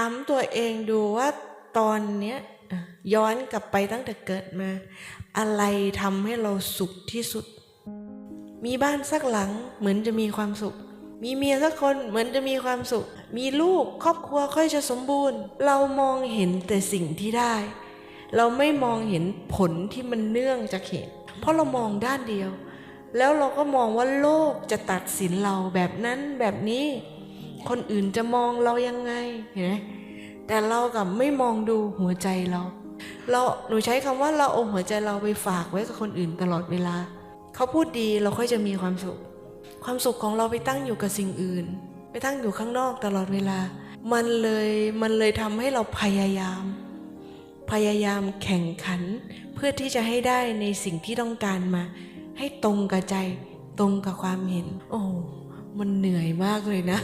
ามตัวเองดูว่าตอนเนี้ยย้อนกลับไปตั้งแต่เกิดมา อะไรทำให้เราสุขที่สุด มีบ้านสักหลังเหมือนจะมีความสุข มีเมียสักคนเหมือนจะมีความสุข มีลูกครอบครัวค่อยจะสมบูรณ์ เรามองเห็นแต่สิ่งที่ได้ เราไม่มองเห็นผลที่มันเนื่องจากเหตุเพราะเรามองด้านเดียว แล้วเราก็มองว่าโลกจะตัดสินเราแบบนั้นแบบนี้ คนอื่นจะมองเรายังไงเห็นไหมแต่เรากับไม่มองดูหัวใจเรา เราหนูใช้คำว่าเราเอาหัวใจเราไปฝากไว้กับคนอื่นตลอดเวลา เขาพูดดีเราค่อยจะมีความสุข ความสุขของเราไปตั้งอยู่กับสิ่งอื่น ไปตั้งอยู่ข้างนอกตลอดเวลา มันเลยมันเลยทำให้เราพยายาม พยายามแข่งขัน เพื่อที่จะให้ได้ในสิ่งที่ต้องการมา ให้ตรงกับใจ ตรงกับความเห็น โอ้มันเหนื่อยมากเลยนะ